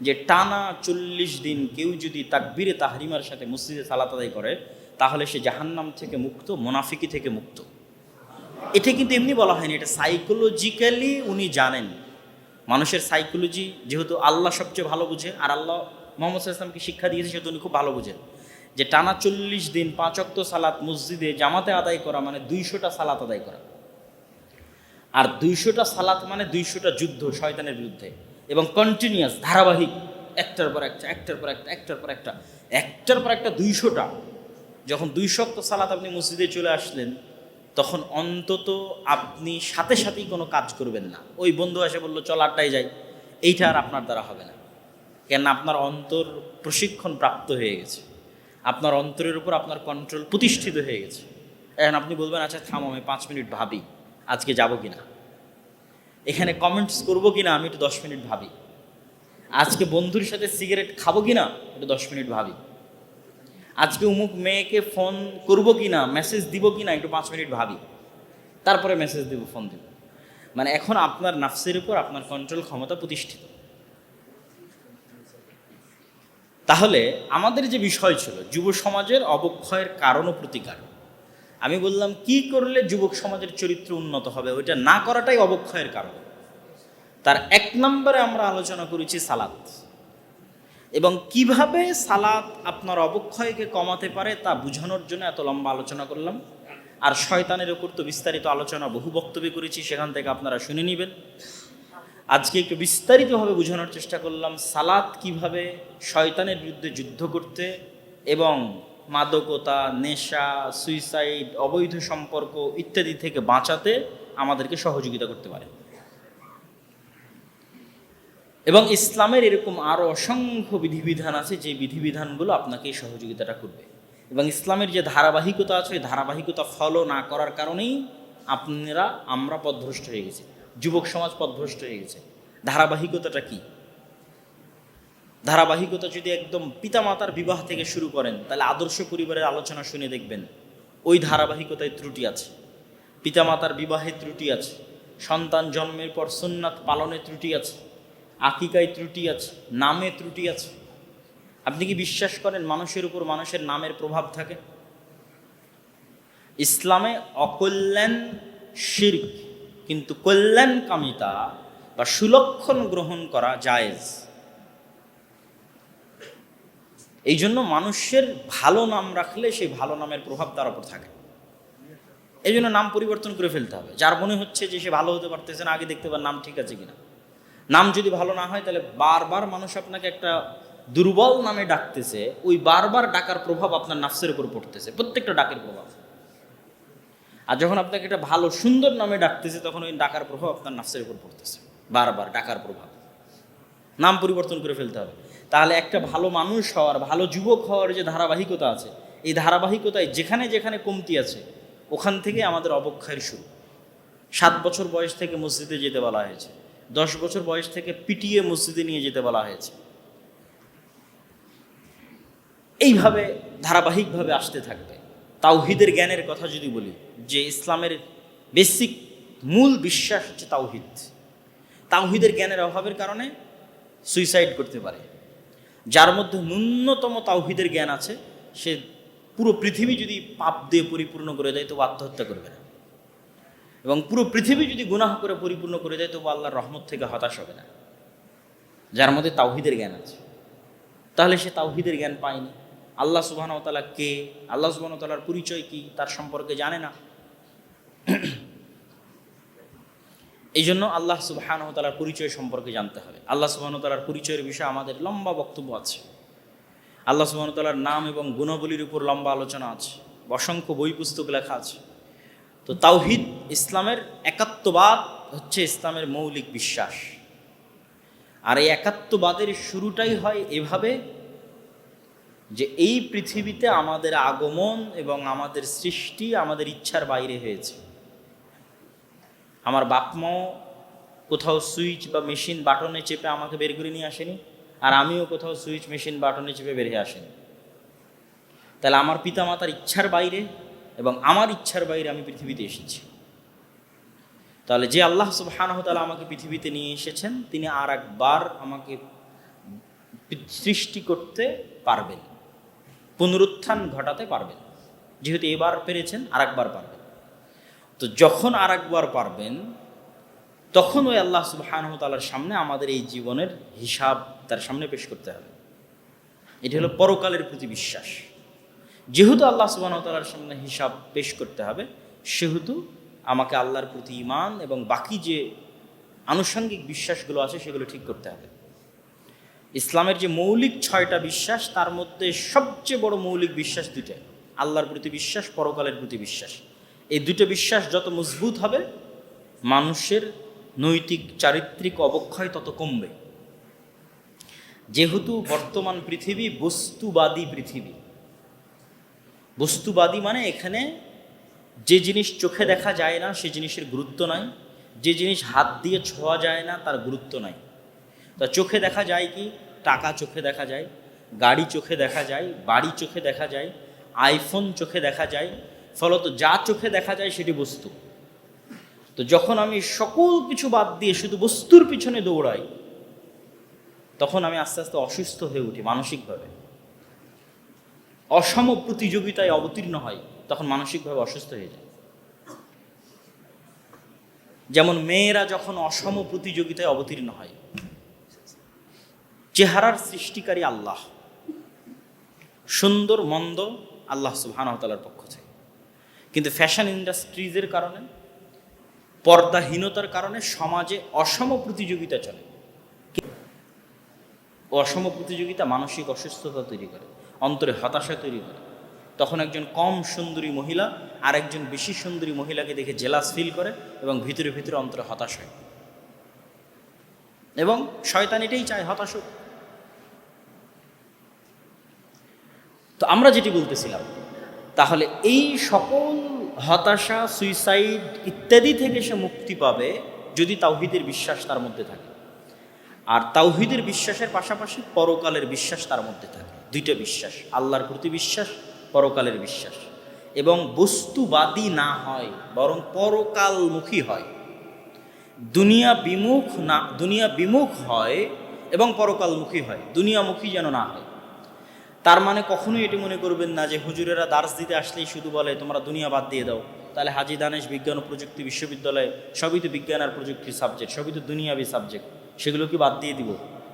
যে টানা চল্লিশ দিন কেউ যদি তাকবীরে তাহরিমার সাথে মসজিদে সালাত আদায় করে, তাহলে সে জাহান্নাম থেকে মুক্ত, মোনাফিকি থেকে মুক্ত। এটা কিন্তু এমনি বলা হয়নি, এটা সাইকোলজিক্যালি উনি জানেন। মানুষের সাইকোলজি যেহেতু আল্লাহ সবচেয়ে ভালো বুঝে, আর আল্লাহ মোহাম্মদ ওয়াসাল্লামকে শিক্ষা দিয়েছে, সেহেতু উনি খুব ভালো বুঝেন যে টানা চল্লিশ দিন পাঁচক্ত সালাত মসজিদে জামাতে আদায় করা মানে দুইশোটা সালাত আদায় করা। আর দুইশোটা সালাত মানে দুইশোটা যুদ্ধ শয়তানের বিরুদ্ধে। এবং কন্টিনিউয়াস ধারাবাহিক, একটার পর একটা, একটার পর একটা, একটার পর একটা, একটার পর একটা দুইশোটা। যখন দুই দুইশক্ত সালাত আপনি মসজিদে চলে আসলেন, তখন অন্তত আপনি সাথে সাথেই কোনো কাজ করবেন না। ওই বন্ধু এসে বলল, চল আড্ডায় যাই। এইটা আর আপনার দ্বারা হবে না। কেন আপনার অন্তর প্রশিক্ষণ প্রাপ্ত হয়ে গেছে। আপনার অন্তরের উপর আপনার কন্ট্রোল প্রতিষ্ঠিত হয়ে গেছে। এখন আপনি বলবেন আচ্ছা থামো, আমি পাঁচ মিনিট ভাবি, আজকে যাব কি না এখানে কমেন্টস করব কি না আমি একটু দশ মিনিট ভাবি। আজকে বন্ধুর সাথে সিগারেট খাব কি না একটু দশ মিনিট ভাবি। আজকে উমুক মেয়েকে ফোন করব কি না মেসেজ দিব কি না একটু পাঁচ মিনিট ভাবি। তারপরে মেসেজ দিব ফোন দিব। মানে এখন আপনার নাফসের উপর আপনার কন্ট্রোল ক্ষমতা প্রতিষ্ঠিত। তাহলে আমাদের যে বিষয় ছিল, যুব সমাজের অবক্ষয়ের কারণ ও প্রতিকার। আমি বললাম, কি করলে যুবক সমাজের চরিত্র উন্নত হবে? ওইটা না করাটাই অবক্ষয়ের কারণ। তার এক নম্বরে আমরা আলোচনা করেছি সালাত। এবং কীভাবে সালাত আপনার অবক্ষয়কে কমাতে পারে তা বোঝানোর জন্য এত লম্বা আলোচনা করলাম। আর শয়তানের ওপর তো বিস্তারিত আলোচনা বহু বক্তব্য করেছি, সেখান থেকে আপনারা শুনে নেবেন। আজকে একটু বিস্তারিতভাবে বোঝানোর চেষ্টা করলাম, সালাত কীভাবে শয়তানের বিরুদ্ধে যুদ্ধ করতে এবং মাদকতা, নেশা সুইসাইড অবৈধ সম্পর্ক ইত্যাদি থেকে বাঁচাতে আমাদেরকে সহযোগিতা করতে পারে। এবং ইসলামের এরকম আরও অসংখ্য বিধিবিধান আছে, যে বিধিবিধানগুলো আপনাকে সহযোগিতাটা করবে। এবং ইসলামের যে ধারাবাহিকতা আছে, ওই ধারাবাহিকতা ফলো না করার কারণেই আপনারা আমরা পথভ্রষ্ট হয়ে গেছি। যুবক সমাজ পথভ্রষ্ট হয়ে গেছে। ধারাবাহিকতাটা কি? ধারাবাহিকতা যদি একদম পিতামাতার বিবাহ থেকে শুরু করেন, তাহলে আদর্শ পরিবারের আলোচনা শুনে দেখবেন, ওই ধারাবাহিকতায় ত্রুটি আছে, পিতামাতার বিবাহে ত্রুটি আছে, সন্তান জন্মের পর সুন্নাত পালনে ত্রুটি আছে, আকিকায় ত্রুটি আছে, নামে ত্রুটি আছে। আপনি কি বিশ্বাস করেন মানুষের উপর মানুষের নামের প্রভাব থাকে? ইসলামে অকল্যাণ শির্ক, কিন্তু কল্যাণ কামিতা বা সুলক্ষণ গ্রহণ করা জায়েজ। এই জন্য মানুষের ভালো নাম রাখলে সেই ভালো নামের প্রভাব তার উপর থাকে। এই জন্য নাম পরিবর্তন করে ফেলতে হবে। যার মনে হচ্ছে যে সে ভালো হতে পারতেছে না, আগে দেখতে পার নাম ঠিক আছে কিনা। নাম যদি ভালো না হয়, তাহলে বারবার মানুষ আপনাকে একটা দুর্বল নামে ডাকতেছে, ওই বারবার ডাকার প্রভাব আপনার নাফসের উপর পড়তেছে, প্রত্যেকটা ডাকের প্রভাব। আর যখন আপনাকে একটা ভালো, সুন্দর নামে ডাকতেছে, তখন ওই ডাকার প্রভাব আপনার নাফসের উপর পড়তেছে। বারবার ডাকার প্রভাব। নাম পরিবর্তন করে ফেলতে হবে। তাহলে একটা ভালো মানুষ হওয়ার, ভালো যুবক হওয়ার যে ধারাবাহিকতা আছে, এই ধারাবাহিকতায় যেখানে যেখানে কমতি আছে, ওখান থেকে আমাদের অবক্ষয়ের শুরু। সাত বছর বয়স থেকে মসজিদে যেতে বলা হয়েছে, দশ বছর বয়স থেকে পিটিয়ে মসজিদে নিয়ে যেতে বলা হয়েছে। এইভাবে ধারাবাহিকভাবে আসতে থাকবে। তাওহিদের জ্ঞানের কথা যদি বলি, যে ইসলামের বেসিক মূল বিশ্বাস হচ্ছে তাওহিদ। তাওহিদের জ্ঞানের অভাবের কারণে সুইসাইড করতে পারে। যার মধ্যে ন্যূনতম তাওহিদের জ্ঞান আছে, সে পুরো পৃথিবী যদি পাপ দিয়ে পরিপূর্ণ করে দেয়, তবু আত্মহত্যা করবে না। এবং পুরো পৃথিবী যদি গুনাহ করে পরিপূর্ণ করে দেয়, তবু আল্লাহর রহমত থেকে হতাশ হবে না। যার মধ্যে তাওহিদের জ্ঞান আছে। তাহলে সে তাওহিদের জ্ঞান পায়নি। আল্লাহ সুবাহতালা কে? আল্লাহ সুবাহতালার পরিচয় কি? তার সম্পর্কে জানে না। এই জন্য আল্লাহ সুবাহানতালার পরিচয় সম্পর্কে জানতে হবে। আল্লাহ সুবাহতালার পরিচয়ের বিষয়ে আমাদের লম্বা বক্তব্য আছে। আল্লাহ সুবাহতালার নাম এবং গুণাবলীর উপর লম্বা আলোচনা আছে, অসংখ্য বই পুস্তক লেখা আছে। তো তাওহিদ ইসলামের একাত্মবাদ হচ্ছে ইসলামের মৌলিক বিশ্বাস। আর এই একাত্মবাদের শুরুটাই হয় এভাবে যে এই পৃথিবীতে আমাদের আগমন এবং আমাদের সৃষ্টি আমাদের ইচ্ছার বাইরে হয়েছে। আমার বাপ মাও কোথাও সুইচ বা মেশিন বাটনে চেপে আমাকে বের করে নিয়ে আসেনি, আর আমিও কোথাও সুইচ মেশিন বাটনে চেপে বেরিয়ে আসেনি। তাহলে আমার পিতা মাতার ইচ্ছার বাইরে এবং আমার ইচ্ছার বাইরে আমি পৃথিবীতে এসেছি। তাহলে যে আল্লাহ সুবহানাহু তাআলা আমাকে পৃথিবীতে নিয়ে এসেছেন, তিনি আর একবার আমাকে সৃষ্টি করতে পারবেন, পুনরুত্থান ঘটাতে পারবেন। যেহেতু এবার পেরেছেন, আরেকবার পারবেন। তো যখন আরেকবার পারবেন, তখন ওই আল্লাহ সুবাহানতালার সামনে আমাদের এই জীবনের হিসাব তার সামনে পেশ করতে হবে। এটি হলো পরকালের প্রতি বিশ্বাস। যেহেতু আল্লাহ সুবাহতালার সামনে হিসাব পেশ করতে হবে, সেহেতু আমাকে আল্লাহর প্রতি ইমান এবং বাকি যে আনুষঙ্গিক বিশ্বাসগুলো আছে, সেগুলো ঠিক করতে হবে। ইসলামের যে মৌলিক ছয়টা বিশ্বাস, তার মধ্যে সবচেয়ে বড় মৌলিক বিশ্বাস দুটো আল্লাহর প্রতি বিশ্বাস, পরকালের প্রতি বিশ্বাস। এই দুটো বিশ্বাস যত মজবুত হবে, মানুষের নৈতিক, চারিত্রিক অবক্ষয় তত কমবে। যেহেতু বর্তমান পৃথিবী বস্তুবাদী পৃথিবী। বস্তুবাদী মানে এখানে যে জিনিস চোখে দেখা যায় না, সে জিনিসের গুরুত্ব নাই। যে জিনিস হাত দিয়ে ছোঁয়া যায় না, তার গুরুত্ব নাই। তা চোখে দেখা যায় কি? টাকা চোখে দেখা যায়, গাড়ি চোখে দেখা যায়, বাড়ি চোখে দেখা যায়, আইফোন চোখে দেখা যায় ফলত যা চোখে দেখা যায় সেটি বস্তু। তো যখন আমি সকল কিছু বাদ দিয়ে শুধু বস্তুর পিছনে দৌড়াই, তখন আমি আস্তে আস্তে অসুস্থ হয়ে উঠি মানসিকভাবে। অসম প্রতিযোগিতায় অবতীর্ণ হয় তখন মানসিকভাবে অসুস্থ হয়ে যায় যেমন মেয়েরা যখন অসম প্রতিযোগিতায় অবতীর্ণ হয়, চেহারার সৃষ্টিকারী আল্লাহ, সুন্দর, মন্দ আল্লাহ সুবহানতালার পক্ষ থেকে। কিন্তু ফ্যাশন ইন্ডাস্ট্রিজের কারণে, পর্দাহীনতার কারণে সমাজে অসম প্রতিযোগিতা চলে। অসম প্রতিযোগিতা মানসিক অসুস্থতা তৈরি করে, অন্তরে হতাশা তৈরি করে। তখন একজন কম সুন্দরী মহিলা আর একজন বেশি সুন্দরী মহিলাকে দেখে জেলাস ফিল করে এবং ভিতরে ভিতরে অন্তরে হতাশ হয়। এবং শয়তান এটাই চায় হতাশ তো আমরা যেটি বলতেছিলাম তাহলে এই সকল হতাশা সুইসাইড ইত্যাদি থেকে সে মুক্তি পাবে যদি তাওহিদের বিশ্বাস তার মধ্যে থাকে। আর তাওহিদের বিশ্বাসের পাশাপাশি পরকালের বিশ্বাস তার মধ্যে থাকে। দুইটা বিশ্বাস, আল্লাহর প্রতি বিশ্বাস, পরকালের বিশ্বাস। এবং বস্তুবাদী না হয়, বরং পরকালমুখী হয়। দুনিয়া বিমুখ না, দুনিয়া বিমুখ হয় এবং পরকালমুখী হয়। দুনিয়ামুখী যেন না হয়। তার মানে কখনোই এটি মনে করবেন না যে হুজুরেরা দার্স দিতে আসলেই শুধু বলে, তোমরা দুনিয়া বাদ দিয়ে দাও। তাহলে হাজি দানেশ বিজ্ঞান ও প্রযুক্তি বিশ্ববিদ্যালয়ে সবই তো বিজ্ঞান আর প্রযুক্তির সাবজেক্ট সবই তো দুনিয়াবি সাবজেক্ট সেগুলো কি বাদ দিয়ে দিব?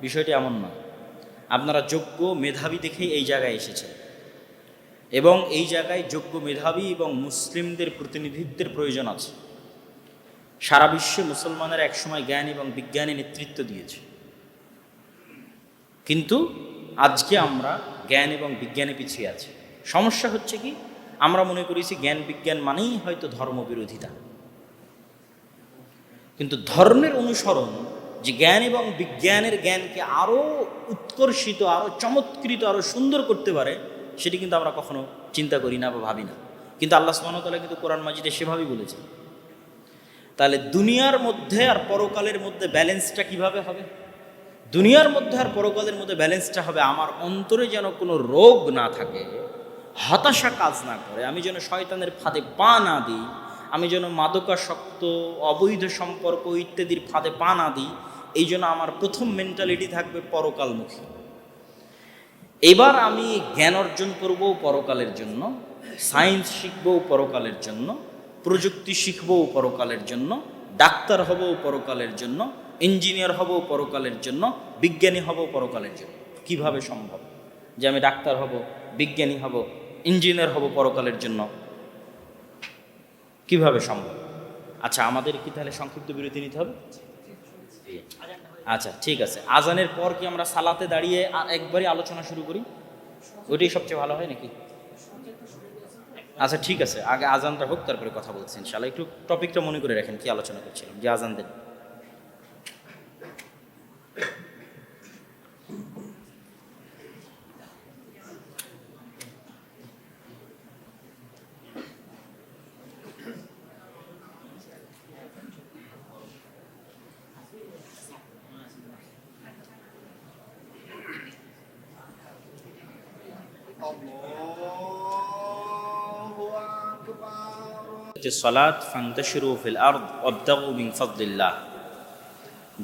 বিষয়টি এমন নয় আপনারা যোগ্য মেধাবী দেখেই এই জায়গায় এসেছেন। এবং এই জায়গায় যোগ্য মেধাবী এবং মুসলিমদের প্রতিনিধিত্বের প্রয়োজন আছে। সারা বিশ্বে মুসলমানের একসময় জ্ঞান এবং বিজ্ঞানে নেতৃত্ব দিয়েছে। কিন্তু আজকে আমরা জ্ঞান এবং বিজ্ঞানে পিছিয়ে আছে। সমস্যা হচ্ছে কি? আমরা মনে করেছি জ্ঞান বিজ্ঞান মানেই হয়তো ধর্ম বিরোধিতা। কিন্তু ধর্মের অনুসরণ, যে জ্ঞান এবং বিজ্ঞানের জ্ঞানকে আরও উৎকর্ষিত আরও চমৎকৃত আরও সুন্দর করতে পারে, সেটি কিন্তু আমরা কখনো চিন্তা করি না বা ভাবি না। কিন্তু আল্লাহ সুবাহতাল্লাহ কিন্তু কোরআন মাজিদে সেভাবেই বলেছে তাহলে দুনিয়ার মধ্যে আর পরকালের মধ্যে ব্যালেন্সটা কীভাবে হবে? দুনিয়ার মধ্যে আর পরকালের মধ্যে ব্যালেন্সটা হবে, আমার অন্তরে যেন কোনো রোগ না থাকে, হতাশা কাজ না করে, আমি যেন শয়তানের ফাঁদে পা না দিই, আমি যেন মাদকাসক্ত, অবৈধ সম্পর্ক ইত্যাদির ফাঁদে পা না দিই, এই জন্য আমার প্রথম মেন্টালিটি থাকবে পরকালমুখী। এবার আমি জ্ঞান অর্জন করব পরকালের জন্য সায়েন্স শিখব পরকালের জন্য, প্রযুক্তি শিখব পরকালের জন্য, ডাক্তার হব পরকালের জন্য ইঞ্জিনিয়ার হব পরকালের জন্য, বিজ্ঞানী হব পরকালের জন্য। কীভাবে সম্ভব? যে আমি ডাক্তার হব, বিজ্ঞানী হব, ইঞ্জিনিয়ার হব পরকালের জন্য। কীভাবে সম্ভব? আচ্ছা আমাদের কি তাহলে সংক্ষিপ্ত বিরতি নিতে হবে? আচ্ছা ঠিক আছে। আজানের পর কি আমরা সালাতে দাঁড়িয়ে একবারই আলোচনা শুরু করি? ওইটাই সবচেয়ে ভালো হয় নাকি? আচ্ছা ঠিক আছে। আগে আজানটা হোক, তারপরে কথা বলছি ইনশাল্লাহ একটু টপিকটা মনে করে রাখেন, কি আলোচনা করছিলাম, যে আজান দেন।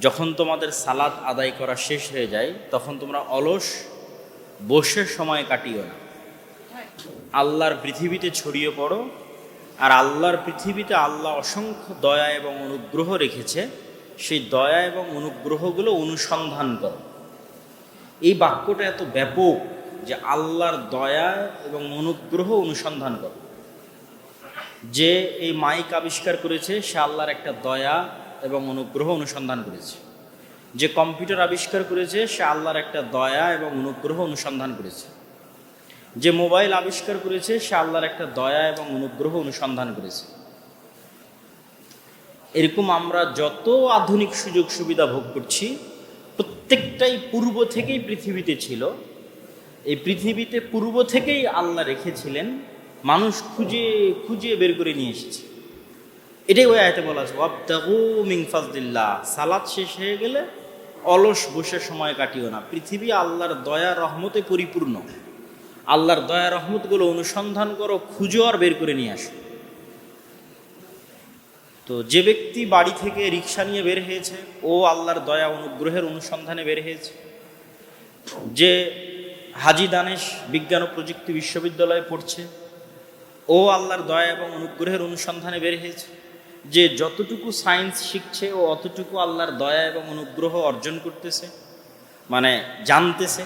যখন তোমাদের সালাদ আদায় করা শেষ হয়ে যায়, তখন তোমরা অলস বসে সময় কাটিও না। আল্লাহর পৃথিবীতে ছড়িয়ে পড়ো, আর আল্লাহর পৃথিবীতে আল্লাহ অসংখ্য দয়া এবং অনুগ্রহ রেখেছে, সেই দয়া এবং অনুগ্রহগুলো অনুসন্ধান করো। এই বাক্যটা এত ব্যাপক যে আল্লাহর দয়া এবং অনুগ্রহ অনুসন্ধান করো। যে এই মাইক আবিষ্কার করেছে, সে আল্লাহর একটা দয়া এবং অনুগ্রহ অনুসন্ধান করেছে। যে কম্পিউটার আবিষ্কার করেছে, সে আল্লাহর একটা দয়া এবং অনুগ্রহ অনুসন্ধান করেছে। যে মোবাইল আবিষ্কার করেছে, সে আল্লাহর একটা দয়া এবং অনুগ্রহ অনুসন্ধান করেছে। এরকম আমরা যত আধুনিক সুযোগ সুবিধা ভোগ করছি, প্রত্যেকটাই পূর্ব থেকেই পৃথিবীতে ছিল। এই পৃথিবীতে পূর্ব থেকেই আল্লাহ রেখেছিলেন মানুষ খুঁজে খুঁজে বের করে নিয়ে এসেছে। এটাই ওই আয়তে বলা আছে ওয়াবদাগু মিং ফাজদিল্লাহ সালাদ শেষ হয়ে গেলে অলস বসে সময় কাটিও না। পৃথিবী আল্লাহর দয়া, রহমতে পরিপূর্ণ। আল্লাহর দয়া, রহমতগুলো অনুসন্ধান করো, খুঁজো আর বের করে নিয়ে আসো। তো যে ব্যক্তি বাড়ি থেকে রিক্সা নিয়ে বের হয়েছে, ও আল্লাহর দয়া, অনুগ্রহের অনুসন্ধানে বের হয়েছে। যে হাজি দানেশ বিজ্ঞান ও প্রযুক্তি বিশ্ববিদ্যালয়ে পড়ছে ও আল্লাহর দয়া এবং অনুগ্রহের অনুসন্ধানে বের হয়েছে। যে যতটুকু সায়েন্স শিখছে ও অতটুকু আল্লাহর দয়া এবং অনুগ্রহ অর্জন করতেছে মানে জানতেছে,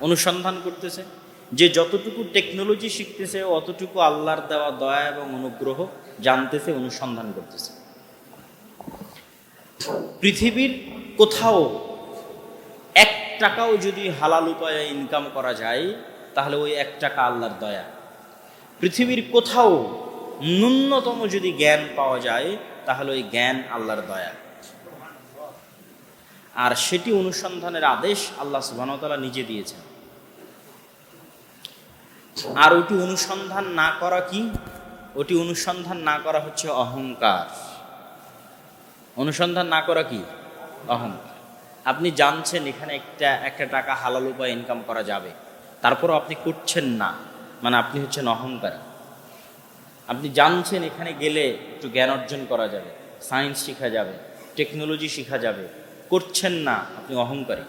অনুসন্ধান করতেছে, যে যতটুকু টেকনোলজি শিখতেছে ও অতটুকু আল্লাহর দেওয়া দয়া এবং অনুগ্রহ জানতেছে, অনুসন্ধান করতেছে। পৃথিবীর কোথাও এক টাকাও যদি হালাল উপায়ে ইনকাম করা যায়, তাহলে ওই এক টাকা আল্লাহর দয়া। পৃথিবীর কোথাও ন্যূনতম যদি জ্ঞান পাওয়া যায়, তাহলে ওই জ্ঞান আল্লাহর দয়া। আর সেটি অনুসন্ধানের আদেশ আল্লাহ সুবাহতালা নিজে দিয়েছেন। আর ওটি অনুসন্ধান না করা কি? ওটি অনুসন্ধান না করা হচ্ছে অহংকার। অনুসন্ধান না করা কি? অহংকার। আপনি জানছেন এখানে একটা একটা টাকা হালাল উপায় ইনকাম করা যাবে। তারপরও আপনি করছেন না। মানে আপনি হচ্ছেন অহংকারী। আপনি জানছেন এখানে গেলে একটু জ্ঞান অর্জন করা যাবে সায়েন্স শেখা যাবে টেকনোলজি শেখা যাবে। করছেন না, আপনি অহংকারী।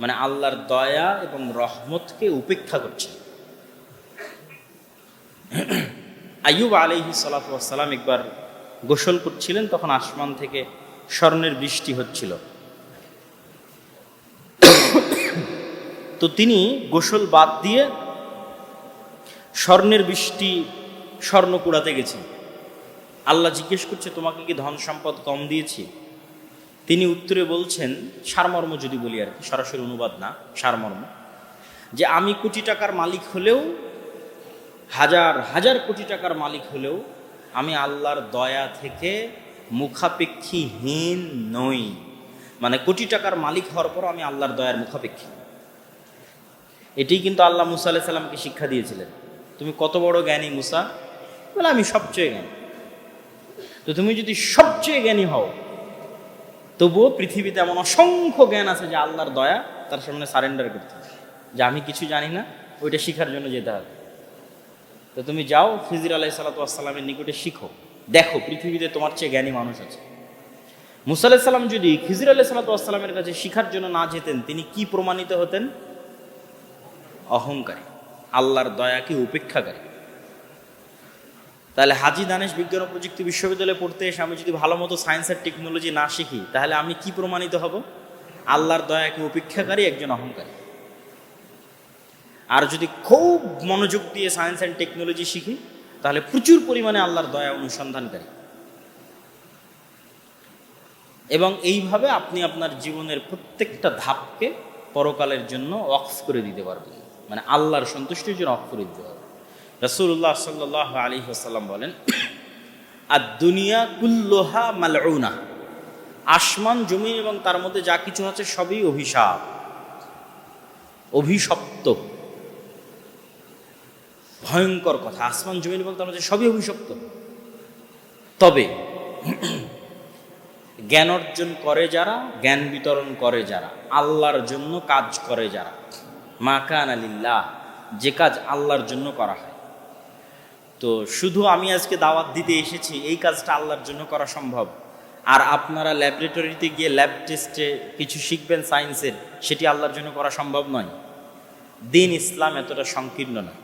মানে আল্লাহর দয়া এবং রহমতকে উপেক্ষা করছেন। আইয়ুব আলহি সালাতাম একবার গোসল করছিলেন, তখন আসমান থেকে স্বর্ণের বৃষ্টি হচ্ছিল। তো তিনি গোসল বাদ দিয়ে স্বর্ণের বৃষ্টি স্বর্ণ কুড়াতে গেছেন আল্লাহ জিজ্ঞেস করছে, তোমাকে কি ধন সম্পদ কম দিয়েছি? তিনি উত্তরে বলছেন, সারমর্ম যদি বলি আর কি, সরাসরি অনুবাদ না, সারমর্ম। যে আমি কোটি টাকার মালিক হলেও, হাজার হাজার কোটি টাকার মালিক হলেও, আমি আল্লাহর দয়া থেকে মুখাপেক্ষীহীন নই। মানে কোটি টাকার মালিক হওয়ার পর আমি আল্লাহর দয়ার মুখাপেক্ষী। এটি কিন্তু আল্লাহ মুসা আলাহ সাল্লামকে শিক্ষা দিয়েছিলেন। তুমি কত বড় জ্ঞানী মুসা? বলে, আমি সবচেয়ে জ্ঞানী। তো তুমি যদি সবচেয়ে জ্ঞানী হও, তবুও পৃথিবীতে এমন অসংখ্য জ্ঞান আছে যে আল্লাহর দয়া তার সামনে সারেন্ডার করতে যে আমি কিছু জানি না, ওইটা শিখার জন্য যেতে হবে। তো তুমি যাও ফিজির আলাহ সাল্লাতামের নিকটে শিখো। দেখো, পৃথিবীতে তোমার চেয়ে জ্ঞানী মানুষ আছে। মুসা সাল্লাম যদি খিজির আলাহ সাল্লাতামের কাছে শিখার জন্য না যেতেন, তিনি কি প্রমাণিত হতেন? অহংকারী। আল্লাহর দয়াকে উপেক্ষাকারী। তাহলে হাজি দানেশ বিজ্ঞান ও প্রযুক্তি বিশ্ববিদ্যালয়ে পড়তে এসে আমি যদি ভালো মতো সায়েন্স আর টেকনোলজি না শিখি, তাহলে আমি কি প্রমাণিত হব? আল্লাহর দয়াকে উপেক্ষাকারী একজন অহংকারী। আর যদি খুব মনোযোগ দিয়ে সায়েন্স অ্যান্ড টেকনোলজি শিখি, তাহলে প্রচুর পরিমাণে আল্লাহর দয়া অনুসন্ধানকারী। এবং এইভাবে আপনি আপনার জীবনের প্রত্যেকটা ধাপকে পরকালের জন্য অক্স করে দিতে পারবেন। মানে আল্লাহর সন্তুষ্টির জন্য পারবেন রসুল্লাহ সাল্লাহ আলী আসাল্লাম বলেন আর দুনিয়া কুল্লোহা মালউনা। আসমান, জমিন এবং তার মধ্যে যা কিছু আছে সবই অভিশাপ, অভিশপ্ত। ভয়ঙ্কর কথা। আসমান, জমিন এবং তার মধ্যে সবই অভিশপ্ত। তবে জ্ঞান অর্জন করে যারা, জ্ঞান বিতরণ করে যারা, আল্লাহর জন্য কাজ করে যারা মা কান আলিল্লাহ যে কাজ আল্লাহর জন্য করা হয়। তো শুধু আমি আজকে দাওয়াত দিতে এসেছি, এই কাজটা আল্লাহর জন্য করা সম্ভব। আর আপনারা ল্যাবরেটরিতে গিয়ে ল্যাব টেস্টে কিছু শিখবেন সায়েন্সের, সেটি আল্লাহর জন্য করা সম্ভব নয়। দিন ইসলাম এতটা সংকীর্ণ নয়